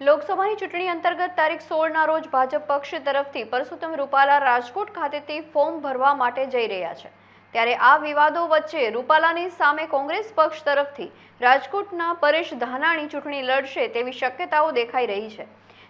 લોકસભાની ચૂંટણી અંતર્ગત તારીખ સોળના રોજ ભાજપ પક્ષ તરફથી પરસોત્તમ રૂપાલા રાજકોટ ખાતેથી ફોર્મ ભરવા માટે જઈ રહ્યા છે. ત્યારે આ વિવાદો વચ્ચે રૂપાલાની સામે કોંગ્રેસ પક્ષ તરફથી રાજકોટના પરેશ ધાનાણી ચૂંટણી લડશે તેવી શક્યતાઓ દેખાઈ રહી છે.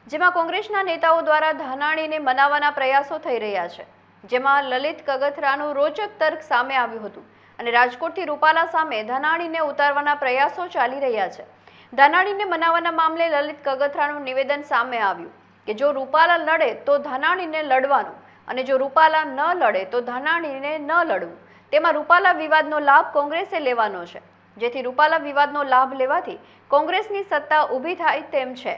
જેમાં કોંગ્રેસના નેતાઓ દ્વારા ધાનાણીને મનાવવાના પ્રયાસો થઈ રહ્યા છે. જેમાં લલિત કગથરાનું રોચક તર્ક સામે આવ્યું હતું અને રાજકોટથી રૂપાલા સામે ધાનાણીને ઉતારવાના પ્રયાસો ચાલી રહ્યા છે. ધાનાણીને મનાવવાના મામલે લલિત કગથરાનું નિવેદન સામે આવ્યું કે જો રૂપાલા લડે તો ધાનાણીને લડવાનું અને જો રૂપાલા ન લડે તો ધાનાણીને ન લડવું. તેમાં રૂપાલા વિવાદનો લાભ કોંગ્રેસે લેવાનો છે. જેથી રૂપાલા વિવાદનો લાભ લેવાથી કોંગ્રેસની સત્તા ઊભી થાય તેમ છે.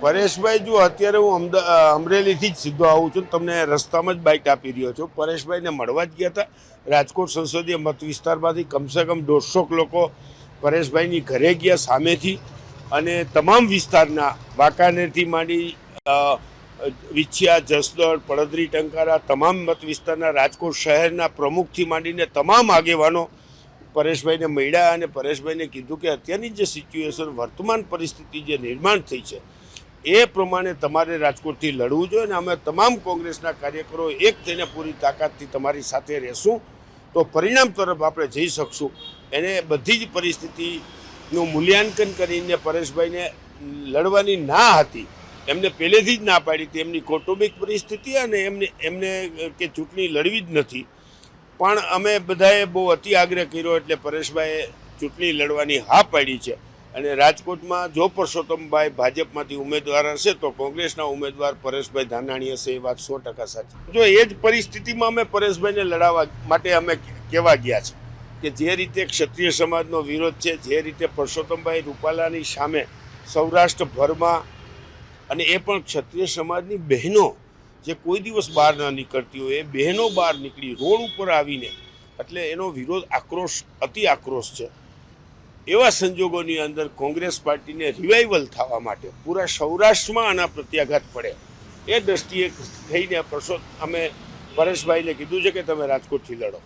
પરેશભાઈ, જો અત્યારે હું અમદા અમરેલીથી જ સીધો આવું છું તમને રસ્તામાં જ બાઇક આપી રહ્યો છું. પરેશભાઈને મળવા જ ગયા હતા. રાજકોટ સંસદીય મત વિસ્તારમાંથી કમસે કમ દોઢસોક લોકો પરેશભાઈની ઘરે ગયા સામેથી અને તમામ વિસ્તારના વાંકાનેરથી માંડી વિછિયા જસદળ પડદરી, ટંકારા, તમામ મત વિસ્તારના રાજકોટ શહેરના પ્રમુખથી માંડીને તમામ આગેવાનો પરેશભાઈને મળ્યા અને પરેશભાઈને કીધું કે અત્યારની જે સિચ્યુએશન વર્તમાન પરિસ્થિતિ જે નિર્માણ થઈ છે એ પ્રમાણે તમારે રાજકોટથી લડવું જોઈએ અને અમે તમામ કોંગ્રેસના કાર્યકરો એક થઈને પૂરી તાકાતથી તમારી સાથે રહેશું. તો પરિણામ તરફ આપણે જઈ શકશું. એને બધી જ પરિસ્થિતિનું મૂલ્યાંકન કરીને પરેશભાઈને લડવાની ના હતી. એમને પહેલેથી જ ના પાડી હતી. એમની કૌટુંબિક પરિસ્થિતિ અને એમને એમને કે ચૂંટણી લડવી જ નથી. પણ અમે બધાએ બહુ અતિ આગ્રહ કર્યો એટલે પરેશભાઈએ ચૂંટણી લડવાની હા પાડી છે. અને રાજકોટમાં જો પરસોત્તમભાઈ ભાજપમાંથી ઉમેદવાર હશે તો કોંગ્રેસના ઉમેદવાર પરેશભાઈ ધાનાણી હશે, એ વાત સો ટકા સાચી. જો એ જ પરિસ્થિતિમાં અમે પરેશભાઈને લડાવવા માટે અમે કહેવા ગયા છે કે જે રીતે ક્ષત્રિય સમાજનો વિરોધ છે, જે રીતે પરસોત્તમભાઈ રૂપાલાની સામે સૌરાષ્ટ્રભરમાં અને એ પણ ક્ષત્રિય સમાજની બહેનો જે કોઈ દિવસ બહાર ન નીકળતી હોય, એ બહેનો બહાર નીકળી રોડ ઉપર આવીને, એટલે એનો વિરોધ આક્રોશ, અતિ આક્રોશ છે. એવા સંજોગોની અંદર કોંગ્રેસ પાર્ટીને રિવાઇવલ થવા માટે પૂરા સૌરાષ્ટ્રમાં આના પ્રત્યાઘાત પડે. એ દ્રષ્ટિએ થઈને પરસો અમે પરેશભાઈને કીધું છે કે તમે રાજકોટથી લડો.